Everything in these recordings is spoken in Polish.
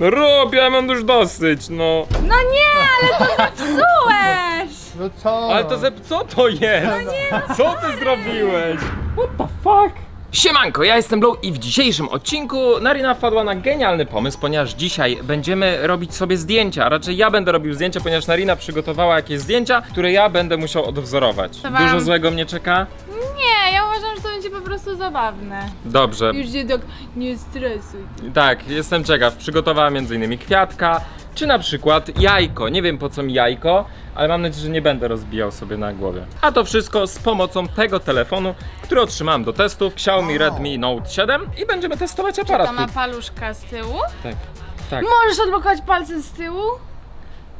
No robię, ja mam już dosyć, no. No nie, ale to zepsułeś! No co? Ale to ze... co to jest? Co ty zrobiłeś? What the fuck? Siemanko, ja jestem Blow i w dzisiejszym odcinku Narina wpadła na genialny pomysł, ponieważ dzisiaj będziemy robić sobie zdjęcia, a raczej ja będę robił zdjęcia, ponieważ Narina przygotowała jakieś zdjęcia, które ja będę musiał odwzorować. To wam- Dużo złego mnie czeka? Będzie po prostu zabawne. Dobrze, Już się tak nie stresuj. Tak, jestem ciekaw. Przygotowała m.in. kwiatka, czy na przykład jajko. Nie wiem po co mi jajko, ale mam nadzieję, że nie będę rozbijał sobie na głowie. A to wszystko z pomocą tego telefonu, który otrzymałem do testów Xiaomi Redmi Note 7 i będziemy testować To aparat. ma paluszka z tyłu? Tak, tak, Możesz odblokować palce z tyłu?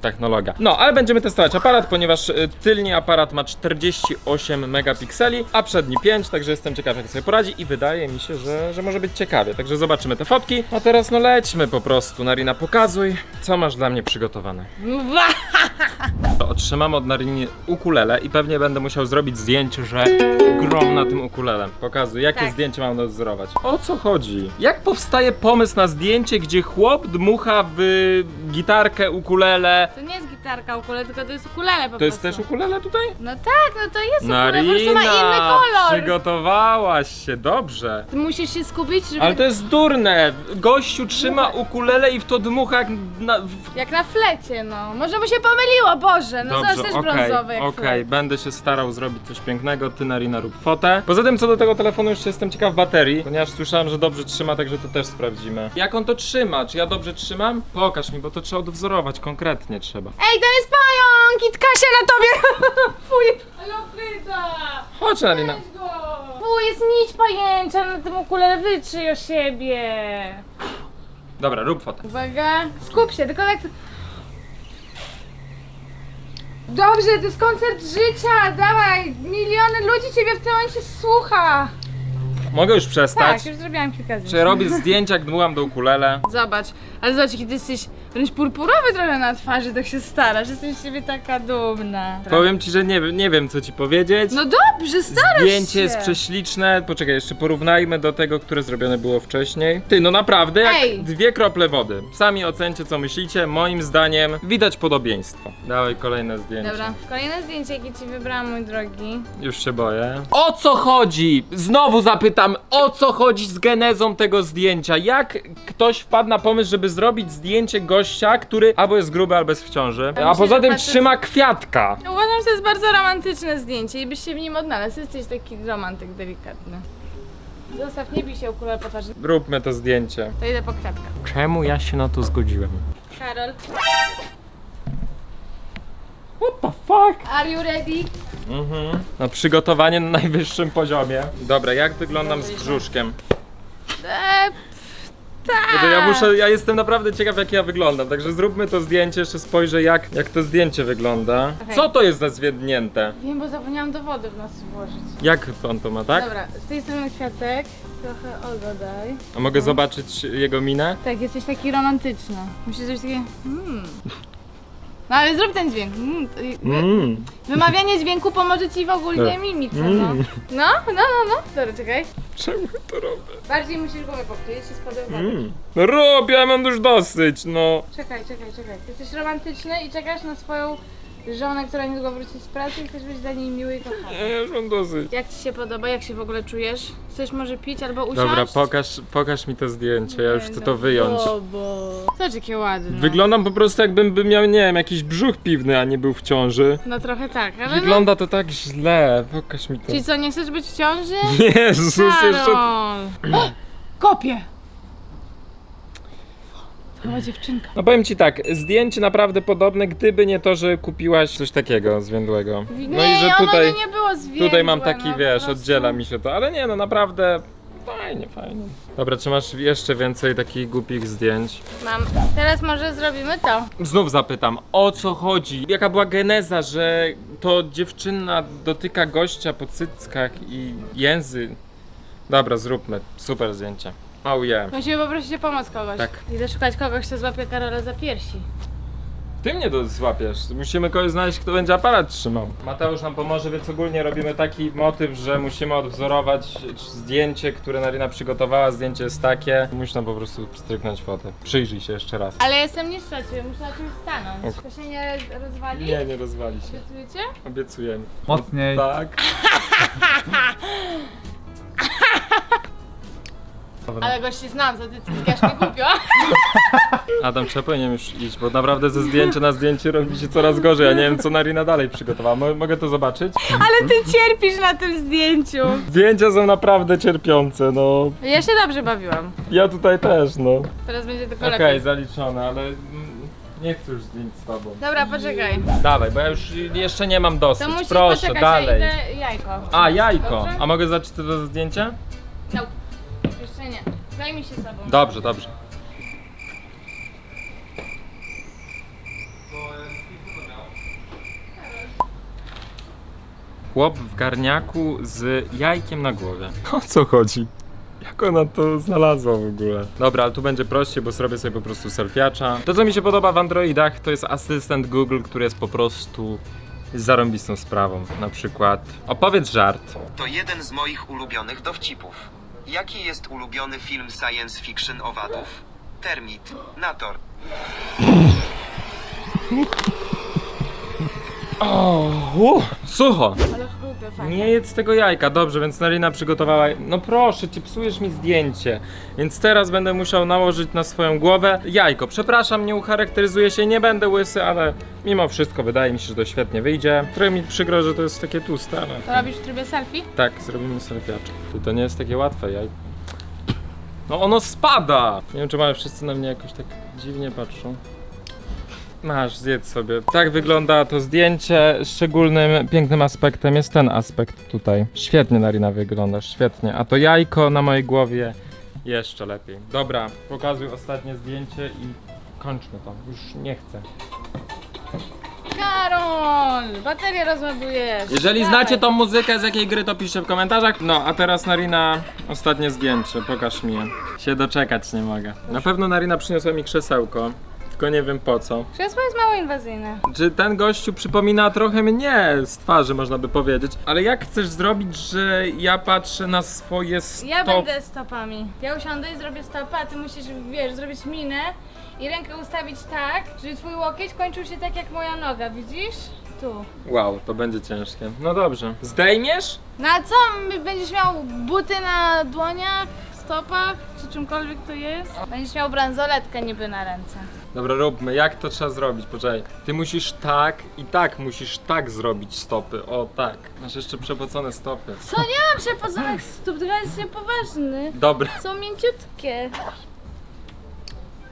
Technologia. No, ale będziemy testować aparat, ponieważ y, tylni aparat ma 48 megapikseli, a przedni 5, także jestem ciekaw jak sobie poradzi i wydaje mi się, że, że może być ciekawie. Także zobaczymy te fotki. A teraz no lećmy po prostu. Narina, pokazuj, co masz dla mnie przygotowane. Otrzymam od Narini ukulele i pewnie będę musiał zrobić zdjęcie, że grom na tym ukulele. Pokazuj, jakie Tak. zdjęcie mam odzorować. O co chodzi? Jak powstaje pomysł na zdjęcie, gdzie chłop dmucha w gitarkę ukulele? To nie jest gitarka ukulele, tylko to jest ukulele po To jest prostu. też ukulele tutaj? No tak, no to jest ukulele, po prostu ma inny kolor. przygotowałaś się, dobrze. Ty musisz się skupić, żeby... Ale to jest durne. Gościu trzyma ukulele i w to dmucha jak na... w- Jak na flecie, no. Może mu się pomyliło, Boże. No to też okej, brązowy jak okej, flet. będę się starał zrobić coś pięknego, ty Narina rób fotę. Poza tym co do tego telefonu jeszcze jestem ciekaw baterii, ponieważ słyszałem, że dobrze trzyma, także to też sprawdzimy. Jak on to trzyma? Czy ja dobrze trzymam? Pokaż mi, bo to trzeba odwzorować, konkretnie trzeba. Ej, to jest pająk! I tka się na tobie! Fuj! Ale opryta! Chodź. Weź go! Fuj, jest nić pajęcza na tym ukulele, wytrzyj o siebie! Dobra, rób fotę. Uwaga, skup się, tylko tak... Dobrze, to jest koncert życia, dawaj! Miliony ludzi ciebie w tym momencie słucha! Mogę już przestać? Tak, już zrobiłam kilka zdjęć. Czy robię zdjęcia, jak dmucham do ukulele? Zobacz, ale zobacz, kiedy jesteś wręcz purpurowy trochę na twarzy, tak się starasz, jestem z ciebie taka dumna. Powiem ci, że nie, wiem- nie wiem co ci powiedzieć. No dobrze, starasz Zdjęcie się. jest prześliczne. Poczekaj, jeszcze porównajmy do tego, które zrobione było wcześniej. Ty, no naprawdę, jak Ej. dwie krople wody. Sami ocencie, co myślicie. Moim zdaniem widać podobieństwo. Dawaj kolejne zdjęcie. Dobra, kolejne zdjęcie, jakie ci wybrałam, mój drogi. Już się boję. O co chodzi? Znowu zapytam, o co chodzi z genezą tego zdjęcia? Jak ktoś wpadł na pomysł, żeby zrobić zdjęcie gościa, który albo jest gruby, albo jest w ciąży, a poza tym facet- trzyma kwiatka. Uważam, że to jest bardzo romantyczne zdjęcie i byś się w nim odnalazł. Jesteś taki romantyk delikatny. Zostaw, nie bij się ukulele po twarzy. Róbmy to zdjęcie. To idę po kwiatka. Czemu ja się na to zgodziłem? Karol, What the fuck? are you ready? Mhm. No, przygotowanie na najwyższym poziomie. Dobra, jak wyglądam z brzuszkiem? Eee, tak. To ja muszę, ja jestem naprawdę ciekaw jak ja wyglądam, także zróbmy to zdjęcie, jeszcze spojrzę jak, jak to zdjęcie wygląda. Okej. Co to jest za zwiednięte? Wiem, bo zapomniałam do wody w nas włożyć. Jak on to ma, tak? Dobra, z tej strony kwiatek. Trochę ogodaj. A mogę zobaczyć jego minę? Tak, jesteś taki romantyczny. Musisz zrobić takie. Mm. No ale zrób ten dźwięk. Mm. Mmm. Wymawianie dźwięku pomoże ci w ogólnie Dobra. mimice, no. Mm. No, no, no, no. Dobra, czekaj. Czemu ja to robię? Bardziej musisz głowę pokryć spodem wody. Mm. No robię, ja mam już dosyć, no. Czekaj, czekaj, czekaj. Jesteś romantyczny i czekasz na swoją żonę, która niedługo wróci z pracy i chcesz być dla niej miły i kochany. Ja już mam dosyć. Jak ci się podoba? Jak się w ogóle czujesz? Chcesz może pić albo usiąść? Dobra, pokaż, pokaż mi to zdjęcie, ja już chcę to wyjąć. O, bo... Zobacz jakie ładne. Wyglądam po prostu jakbym by miał, nie wiem, jakiś brzuch piwny, a nie był w ciąży. No trochę tak, ale no... Wygląda to tak źle, pokaż mi to. Czyli co, nie chcesz być w ciąży? Jezus, jeszcze... Karol! Kopie! Dziewczynka. No powiem ci tak, zdjęcie naprawdę podobne, gdyby nie to, że kupiłaś coś takiego zwiędłego. Nie, No i że ono tutaj, nie było zwiędłe, tutaj mam taki, no, wiesz, prostu. oddziela mi się to, ale nie no, naprawdę fajnie, fajnie. Dobra, czy masz jeszcze więcej takich głupich zdjęć? Mam. Teraz może zrobimy to. Znów zapytam, o co chodzi? Jaka była geneza, że to dziewczyna dotyka gościa po cyckach i języ? Dobra, zróbmy, super zdjęcie. Oh yeah. Musimy poprosić o pomoc kogoś. Tak. Idę szukać kogoś, kto złapie Karola za piersi. Ty mnie to złapiesz. Musimy kogoś znaleźć, kto będzie aparat trzymał. Mateusz nam pomoże, więc ogólnie robimy taki motyw, że musimy odwzorować zdjęcie, które Narina przygotowała. Zdjęcie jest takie. Musisz nam po prostu stryknąć fotę. Przyjrzyj się jeszcze raz. Ale jestem niższa ciebie, muszę na czymś stanąć. To się nie rozwali? Nie, nie rozwali się. Obiecujecie? Obiecujemy. Mocniej. Tak. Ale gości znam, za decyzję aż mnie kupiła. Adam, ja powinienem już iść, bo naprawdę ze zdjęcia na zdjęcie robi się coraz gorzej. Ja nie wiem, co Narina dalej przygotowała. Mo- mogę to zobaczyć? Ale ty cierpisz na tym zdjęciu. Zdjęcia są naprawdę cierpiące, no. Ja się dobrze bawiłam. Ja tutaj też, no. Teraz będzie tylko Okej, lepiej. zaliczone, ale mm, nie chcę już zdjęć z tobą. Dobra, poczekaj. Dawaj, bo ja już jeszcze nie mam dosyć. To musisz Proszę, poczekać, dalej. ja idę jajko. A, jajko. Dobrze? A mogę zacząć to zdjęcia? No. Zajmij się sobą. Dobrze, dobrze. Chłop w garniaku z jajkiem na głowie. O co chodzi? Jak ona to znalazła w ogóle? Dobra, ale tu będzie prościej, bo zrobię sobie po prostu selfiacza. To, co mi się podoba w Androidach, to jest asystent Google, który jest po prostu zarąbistą sprawą. Na przykład, opowiedz żart. To jeden z moich ulubionych dowcipów. Jaki jest ulubiony film science fiction owadów? Termit, Nator. O, u, sucho. Ale Nie jedz tego jajka, dobrze, więc Narina przygotowała. No proszę cię, psujesz mi zdjęcie. Więc teraz będę musiał nałożyć na swoją głowę jajko. Przepraszam, nie ucharakteryzuję się, nie będę łysy, ale mimo wszystko wydaje mi się, że to świetnie wyjdzie. Trochę mi przykro, że to jest takie tłuste, ale. To robisz w trybie selfie? Tak, zrobimy selfiacze. To, to nie jest takie łatwe jajko. No ono spada! Nie wiem, czy ale wszyscy na mnie jakoś tak dziwnie patrzą. Masz, zjedz sobie. Tak wygląda to zdjęcie. Szczególnym, pięknym aspektem jest ten aspekt tutaj. Świetnie, Narina, wyglądasz, świetnie. A to jajko na mojej głowie jeszcze lepiej. Dobra, pokazuj ostatnie zdjęcie i kończmy to. Już nie chcę. Karol! Baterię rozładujesz. Jeżeli znacie tą muzykę, z jakiej gry, to piszcie w komentarzach. No, a teraz Narina, ostatnie zdjęcie, pokaż mi je. Się doczekać nie mogę. Na pewno Narina przyniosła mi krzesełko, tylko nie wiem po co. Krzesło jest mało inwazyjne. Czy ten gościu przypomina trochę mnie z twarzy, można by powiedzieć. Ale jak chcesz zrobić, że ja patrzę na swoje stopy? Ja będę stopami. Ja usiądę i zrobię stopę, a ty musisz, wiesz, zrobić minę i rękę ustawić tak, żeby twój łokieć kończył się tak jak moja noga, widzisz? Tu. Wow, to będzie ciężkie. No dobrze. Zdejmiesz? Na co? Będziesz miał buty na dłoniach, stopach, czy czymkolwiek to jest? Będziesz miał bransoletkę niby na ręce. Dobra, róbmy. Jak to trzeba zrobić? Poczekaj. Ty musisz tak i tak musisz tak zrobić stopy. O, tak. Masz jeszcze przepocone stopy. Co? Nie mam przepozonych stóp, tylko jest niepoważny. Dobra. Są mięciutkie.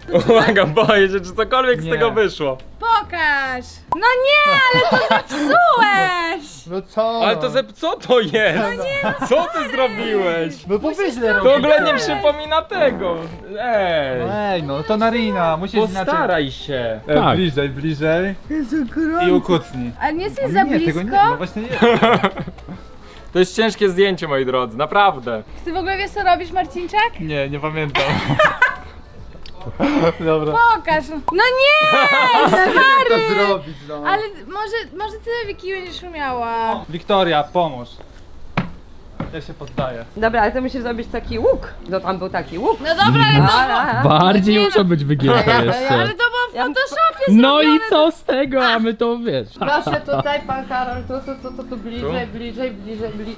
Uwaga, boję się, czy cokolwiek z Nie. tego wyszło. Pokaż! No nie, ale to zepsułeś! No co? Ale to zep... co to jest? Co ty zrobiłeś? No bo wy źle To w ogóle nie przypomina tego. Ej. Ej, no to Narina, musisz inaczej. Postaraj się. E, Bliżej, bliżej i ukucnij. A nie jesteś Ale za nie, tego blisko? nie, no właśnie nie. To jest ciężkie zdjęcie, moi drodzy, naprawdę. Ty w ogóle wiesz co robisz, Marcinczak? Nie, nie pamiętam. Dobra. Pokaż! No nie! To Stary! zrobić, no? Ale może, może ty Wiki będziesz umiała. Wiktoria, pomóż. Ja się poddaję. Dobra, ale to musisz zrobić taki łuk. No tam był taki łuk. No dobra, ale to Bardziej Nie no. muszą być wygięte Ale jeszcze. to było w Ja- Photoshopie No zrobione. i co z tego, a my to wiesz. Proszę tutaj, pan Karol, tu, tu, tu, tu, tu bliżej, bliżej, bliżej, bliżej.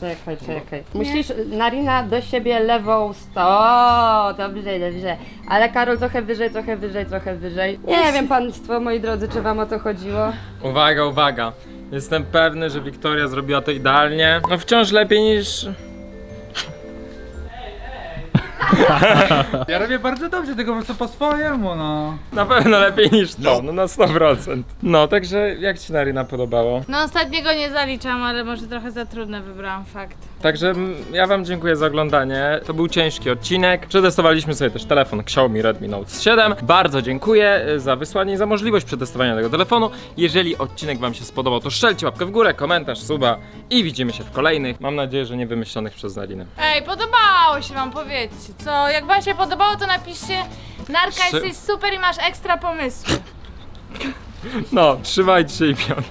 Czekaj, czekaj. Musisz, Narina, do siebie lewą sto. O, dobrze, dobrze. Ale Karol trochę wyżej, trochę wyżej, trochę wyżej. Nie wiem, państwo, moi drodzy, czy wam o to chodziło? Uwaga, uwaga. Jestem pewny, że Wiktoria zrobiła to idealnie. No wciąż lepiej niż... Ja robię bardzo dobrze, tylko po prostu po swojemu, no. Na pewno lepiej niż to, no na 100%. No, także jak ci Narina podobało? No ostatniego nie zaliczam, ale może trochę za trudne wybrałam fakt. Także mm, ja wam dziękuję za oglądanie. To był ciężki odcinek. Przetestowaliśmy sobie też telefon Xiaomi Redmi Note 7. Bardzo dziękuję y, za wysłanie i za możliwość przetestowania tego telefonu. Jeżeli odcinek wam się spodobał, to strzelcie łapkę w górę, komentarz, suba i widzimy się w kolejnych. Mam nadzieję, że nie wymyślonych przez Narinę. Ej, podobało się wam, powiedzcie. Co, jak wam się podobało, to napiszcie Narka, Trzy- jesteś super i masz ekstra pomysły. No, trzymajcie się i piano.